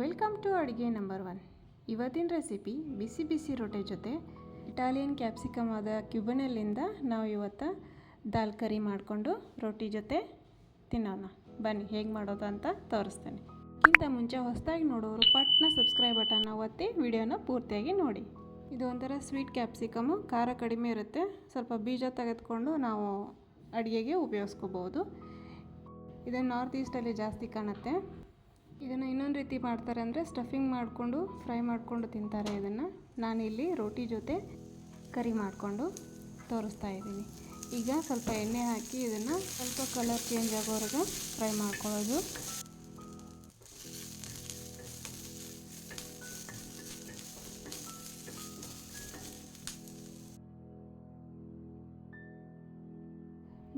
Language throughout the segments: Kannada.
ವೆಲ್ಕಮ್ ಟು ಅಡುಗೆ ನಂಬರ್ ಒನ್. ಇವತ್ತಿನ ರೆಸಿಪಿ ಬಿಸಿ ಬಿಸಿ ರೊಟ್ಟೆ ಜೊತೆ ಇಟಾಲಿಯನ್ ಕ್ಯಾಪ್ಸಿಕಮ್ ಆದ ಕ್ಯೂಬನಲ್ಲಿಂದ ನಾವು ಇವತ್ತು ದಾಲ್ ಕರಿ ಮಾಡಿಕೊಂಡು ರೊಟ್ಟಿ ಜೊತೆ ತಿನ್ನೋಣ. ಬನ್ನಿ, ಹೇಗೆ ಮಾಡೋದು ಅಂತ ತೋರಿಸ್ತೇನೆ. ಇಂಥ ಮುಂಚೆ ಹೊಸದಾಗಿ ನೋಡೋರು ಪಟ್ನ ಸಬ್ಸ್ಕ್ರೈಬ್ ಬಟನ್ನ ಒತ್ತಿ ವಿಡಿಯೋನ ಪೂರ್ತಿಯಾಗಿ ನೋಡಿ. ಇದು ಒಂಥರ ಸ್ವೀಟ್ ಕ್ಯಾಪ್ಸಿಕಮು, ಖಾರ ಕಡಿಮೆ ಇರುತ್ತೆ. ಸ್ವಲ್ಪ ಬೀಜ ತೆಗೆದುಕೊಂಡು ನಾವು ಅಡುಗೆಗೆ ಉಪಯೋಗಿಸ್ಕೋಬೋದು. ಇದನ್ನು ನಾರ್ತ್ ಈಸ್ಟಲ್ಲಿ ಜಾಸ್ತಿ ಕಾಣುತ್ತೆ. ಇದನ್ನು ಇನ್ನೊಂದು ರೀತಿ ಮಾಡ್ತಾರೆ ಅಂದರೆ ಸ್ಟಫಿಂಗ್ ಮಾಡಿಕೊಂಡು ಫ್ರೈ ಮಾಡಿಕೊಂಡು ತಿಂತಾರೆ ಇದನ್ನು. ನಾನಿಲ್ಲಿ ರೋಟಿ ಜೊತೆ ಕರಿ ಮಾಡಿಕೊಂಡು ತೋರಿಸ್ತಾ ಇದ್ದೀನಿ. ಈಗ ಸ್ವಲ್ಪ ಎಣ್ಣೆ ಹಾಕಿ ಇದನ್ನು ಸ್ವಲ್ಪ ಕಲರ್ ಚೇಂಜ್ ಆಗೋವರೆಗೆ ಫ್ರೈ ಮಾಡ್ಕೊಳ್ಳೋದು.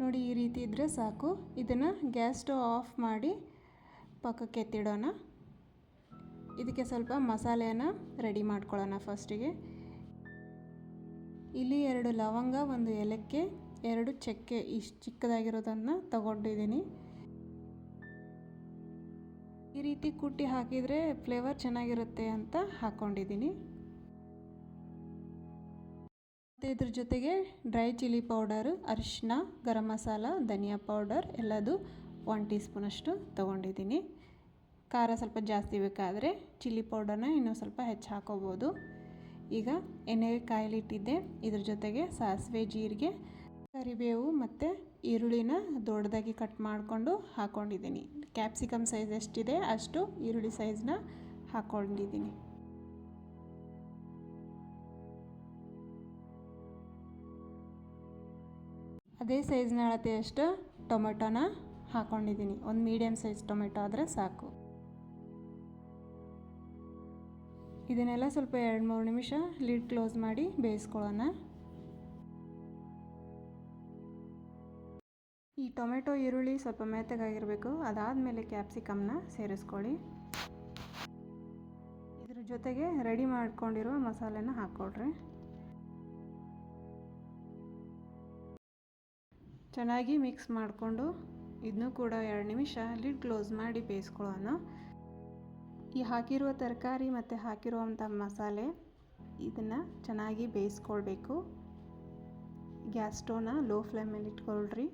ನೋಡಿ ಈ ರೀತಿ ಇದ್ದರೆ ಸಾಕು. ಇದನ್ನು ಗ್ಯಾಸ್ ಸ್ಟವ್ ಆಫ್ ಮಾಡಿ ಪಕ್ಕಕ್ಕೆ ಎತ್ತಿಡೋಣ. ಇದಕ್ಕೆ ಸ್ವಲ್ಪ ಮಸಾಲೆಯನ್ನು ರೆಡಿ ಮಾಡ್ಕೊಳ್ಳೋಣ ಫಸ್ಟಿಗೆ ಇಲ್ಲಿ ಎರಡು ಲವಂಗ, ಒಂದು ಏಲಕ್ಕಿ, ಎರಡು ಚಕ್ಕೆ, ಇಷ್ಟು ಚಿಕ್ಕದಾಗಿರೋದನ್ನು ತಗೊಂಡಿದ್ದೀನಿ. ಈ ರೀತಿ ಕುಟ್ಟಿ ಹಾಕಿದರೆ ಫ್ಲೇವರ್ ಚೆನ್ನಾಗಿರುತ್ತೆ ಅಂತ ಹಾಕ್ಕೊಂಡಿದ್ದೀನಿ ಮತ್ತು ಇದ್ರ ಜೊತೆಗೆ ಡ್ರೈ ಚಿಲ್ಲಿ ಪೌಡರು ಅರಿಶಿನ ಗರಂ ಮಸಾಲ, ಧನಿಯಾ ಪೌಡರ್ ಎಲ್ಲದು ಒನ್ ಟೀ ಸ್ಪೂನಷ್ಟು ತೊಗೊಂಡಿದ್ದೀನಿ. ಖಾರ ಸ್ವಲ್ಪ ಜಾಸ್ತಿ ಬೇಕಾದರೆ ಚಿಲ್ಲಿ ಪೌಡರ್ನ ಇನ್ನೂ ಸ್ವಲ್ಪ ಹೆಚ್ಚು ಹಾಕೋಬೋದು. ಈಗ ಎಣ್ಣೆ ಕಾಯಲಿಟ್ಟಿದ್ದೆ. ಇದ್ರ ಜೊತೆಗೆ ಸಾಸಿವೆ ಜೀರಿಗೆ, ಕರಿಬೇವು ಮತ್ತು ಈರುಳ್ಳಿನ ದೊಡ್ಡದಾಗಿ ಕಟ್ ಮಾಡಿಕೊಂಡು ಹಾಕ್ಕೊಂಡಿದ್ದೀನಿ ಕ್ಯಾಪ್ಸಿಕಮ್ ಸೈಜ್ ಎಷ್ಟಿದೆ ಅಷ್ಟು ಈರುಳ್ಳಿ ಸೈಜ್ನ ಹಾಕ್ಕೊಂಡಿದ್ದೀನಿ ಅದೇ ಸೈಜ್ನ ಅಳತೆಯಷ್ಟು ಟೊಮೆಟೊನ ಹಾಕ್ಕೊಂಡಿದ್ದೀನಿ ಒಂದು ಮೀಡಿಯಮ್ ಸೈಜ್ ಟೊಮೆಟೊ ಆದರೆ ಸಾಕು. ಇದನ್ನೆಲ್ಲ ಸ್ವಲ್ಪ ಎರಡು ಮೂರು ನಿಮಿಷ ಲಿಡ್ ಕ್ಲೋಸ್ ಮಾಡಿ ಬೇಯಿಸ್ಕೊಳ್ಳೋಣ. ಈ ಟೊಮೆಟೊ ಈರುಳ್ಳಿ ಸ್ವಲ್ಪ ಮೆತ್ತಗಾಗಿರಬೇಕು. ಅದಾದಮೇಲೆ ಕ್ಯಾಪ್ಸಿಕಮ್ನ ಸೇರಿಸ್ಕೊಳ್ಳಿ. ಇದ್ರ ಜೊತೆಗೆ ರೆಡಿ ಮಾಡ್ಕೊಂಡಿರುವ ಮಸಾಲೆನ ಹಾಕ್ಕೊಡ್ರಿ. ಚೆನ್ನಾಗಿ ಮಿಕ್ಸ್ ಮಾಡಿಕೊಂಡು ಇದನ್ನು ಕೂಡ ಎರಡು ನಿಮಿಷ. ಲಿಡ್ ಕ್ಲೋಸ್ ಮಾಡಿ ಬೇಯಿಸ್ಕೊಳ್ಳೋಣ. ಈ ಹಾಕಿರುವ ತರಕಾರಿ ಮತ್ತು ಹಾಕಿರುವಂಥ ಮಸಾಲೆ ಇದನ್ನು ಚೆನ್ನಾಗಿ ಬೇಯಿಸ್ಕೊಳ್ಬೇಕು. ಗ್ಯಾಸ್ ಸ್ಟೋವ್ನ ಲೋ ಫ್ಲೇಮಲ್ಲಿ ಇಟ್ಕೊಳ್ರಿ.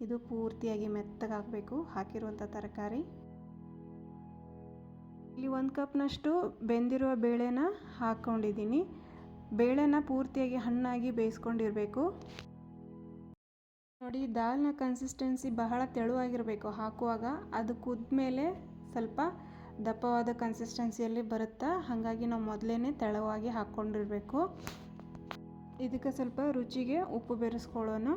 ಇದು ಪೂರ್ತಿಯಾಗಿ ಮೆತ್ತಗಾಗಬೇಕು ಹಾಕಿರುವಂಥ ತರಕಾರಿ. ಇಲ್ಲಿ ಒಂದು ಕಪ್ನಷ್ಟು ಬೆಂದಿರುವ ಬೇಳೆನ ಹಾಕ್ಕೊಂಡಿದ್ದೀನಿ ಬೇಳೆನ ಪೂರ್ತಿಯಾಗಿ ಹಣ್ಣಾಗಿ ಬೇಯಿಸ್ಕೊಂಡಿರಬೇಕು. ನೋಡಿ, ದಾಲ್ನ ಕನ್ಸಿಸ್ಟೆನ್ಸಿ ಬಹಳ ತೆಳುವಾಗಿರಬೇಕು. ಹಾಕುವಾಗ ಅದು ಕುದ್ಮೇಲೆ ಸ್ವಲ್ಪ ದಪ್ಪವಾದ ಕನ್ಸಿಸ್ಟೆನ್ಸಿಯಲ್ಲಿ ಬರುತ್ತಾ, ಹಾಗಾಗಿ ನಾವು ಮೊದಲೇ ತೆಳುವಾಗಿ ಹಾಕ್ಕೊಂಡಿರಬೇಕು ಇದಕ್ಕೆ ಸ್ವಲ್ಪ ರುಚಿಗೆ ಉಪ್ಪು ಬೆರೆಸ್ಕೊಳ್ಳೋಣ.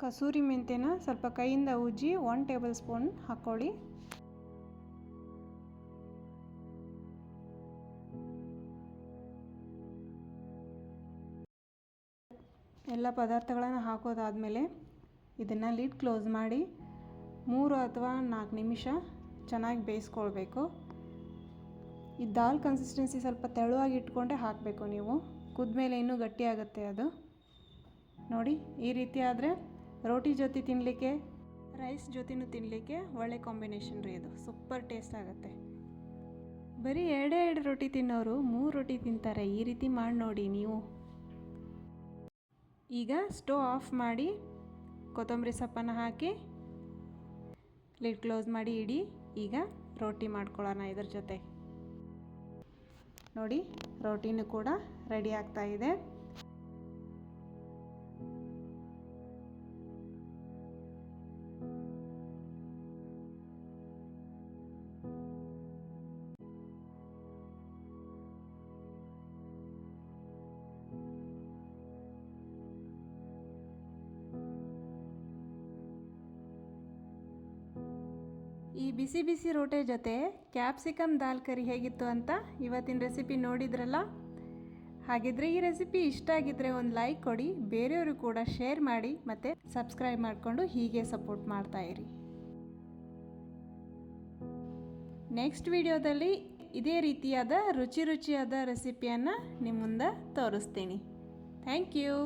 ಕಸೂರಿ ಮೆಂತ್ಯನ ಸ್ವಲ್ಪ ಕೈಯಿಂದ ಉಜ್ಜಿ ಒನ್ ಟೇಬಲ್ ಸ್ಪೂನ್ ಹಾಕ್ಕೊಳ್ಳಿ ಎಲ್ಲ ಪದಾರ್ಥಗಳನ್ನು ಹಾಕೋದಾದಮೇಲೆ ಇದನ್ನು ಲಿಡ್ ಕ್ಲೋಸ್ ಮಾಡಿ ಮೂರು ಅಥವಾ ನಾಲ್ಕು ನಿಮಿಷ ಚೆನ್ನಾಗಿ ಬೇಯಿಸ್ಕೊಳ್ಬೇಕು. ಈ ದಾಲ್ ಕನ್ಸಿಸ್ಟೆನ್ಸಿ ಸ್ವಲ್ಪ ತೆಳುವಾಗಿ ಇಟ್ಕೊಂಡೆ ಹಾಕಬೇಕು ನೀವು. ಕುದ್ಮೇಲೆ ಇನ್ನೂ ಗಟ್ಟಿಯಾಗುತ್ತೆ ಅದು. ನೋಡಿ, ಈ ರೀತಿ ಆದರೆ ರೋಟಿ ಜೊತೆ ತಿನ್ನಲಿಕ್ಕೆ ರೈಸ್ ಜೊತೆನೂ ತಿನ್ನಲಿಕ್ಕೆ ಒಳ್ಳೆ ಕಾಂಬಿನೇಷನ್ ರೀ ಇದು. ಸೂಪರ್ ಟೇಸ್ಟ್ ಆಗುತ್ತೆ. ಬರೀ ಎರಡೇ ಎರಡು ರೊಟ್ಟಿ ತಿನ್ನೋರು ಮೂರು ರೊಟ್ಟಿ ತಿಂತಾರೆ. ಈ ರೀತಿ ಮಾಡಿ ನೋಡಿ ನೀವು. ಈಗ ಸ್ಟೋವ್ ಆಫ್ ಮಾಡಿ ಕೊತ್ತಂಬರಿ ಸೊಪ್ಪನ್ನು ಹಾಕಿ, ಲಿಡ್ ಕ್ಲೋಸ್ ಮಾಡಿ ಇಡಿ, ಈಗ ರೋಟಿ ಮಾಡ್ಕೊಳ್ಳೋಣ ಇದ್ರ ಜೊತೆ. ನೋಡಿ, ರೋಟಿನೂ ಕೂಡ ರೆಡಿ ಆಗ್ತಾ ಈ ಬಿಸಿ ಬಿಸಿ ರೋಟೆ ಜೊತೆ ಕ್ಯಾಪ್ಸಿಕಮ್ ದಾಲ್ ಕರಿ ಹೇಗಿತ್ತು ಅಂತ ಇವತ್ತಿನ ರೆಸಿಪಿ ನೋಡಿದ್ರಲ್ಲ? ಹಾಗಿದ್ರೆ ಈ ರೆಸಿಪಿ ಇಷ್ಟ ಆಗಿದ್ರೆ ಒಂದು ಲೈಕ್ ಕೊಡಿ, ಬೇರೆಯವರು ಕೂಡ ಶೇರ್ ಮಾಡಿ ಮತ್ತು ಸಬ್ಸ್ಕ್ರೈಬ್ ಮಾಡಿಕೊಂಡು ಹೀಗೆ ಸಪೋರ್ಟ್ ಮಾಡ್ತಾ ಇರಿ. ನೆಕ್ಸ್ಟ್ ವಿಡಿಯೋದಲ್ಲಿ ಇದೇ ರೀತಿಯಾದ ರುಚಿ ರುಚಿಯಾದ ರೆಸಿಪಿಯನ್ನು ನಿಮ್ಮ ಮುಂದೆ ತೋರಿಸ್ತೀನಿ. Thank you!